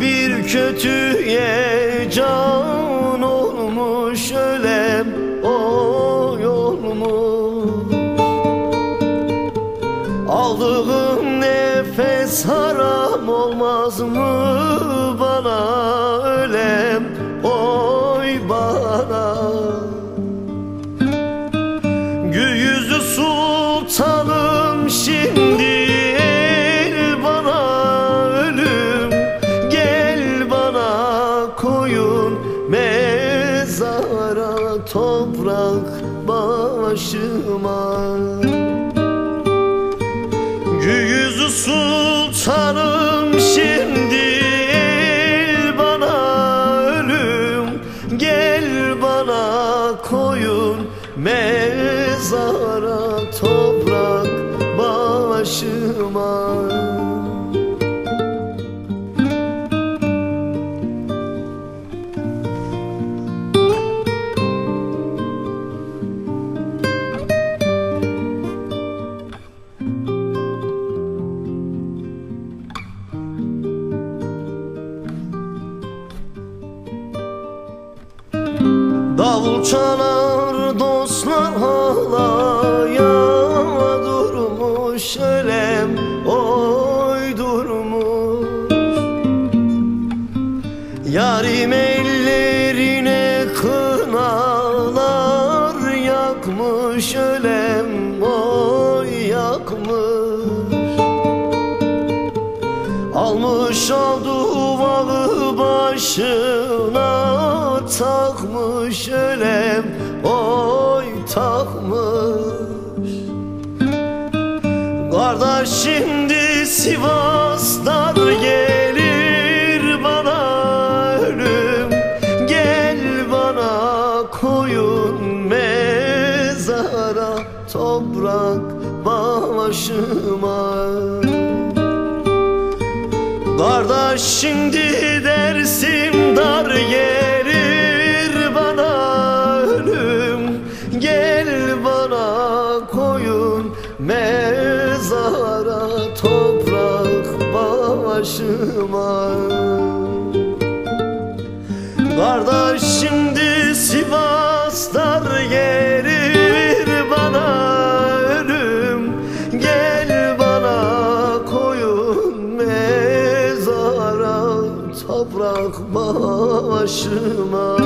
bir kötüye can olmuş ölem oy olmuş Aldığım nefes haram olmaz mı? Bana ölem oy bana koyun mezara toprak başıma. Gül yüzlü sultanım şimdi bana ölüm. Gel bana koyun mezara toprak başıma Davul çalar dostlar halaya durmuş ölem oy durmuş. Yarim ellerine kınalar yakmış ölem oy yakmış Almış o duvalı başına takmış ölem oy takmış. Kardeş şimdi Sivas'tan gelir bana ölüm. Gel bana koyun mezara toprak başıma Kardeş şimdi dersim dar gelir bana ölüm. Gel bana koyun mezara toprak başıma. Kardeş toprak başıma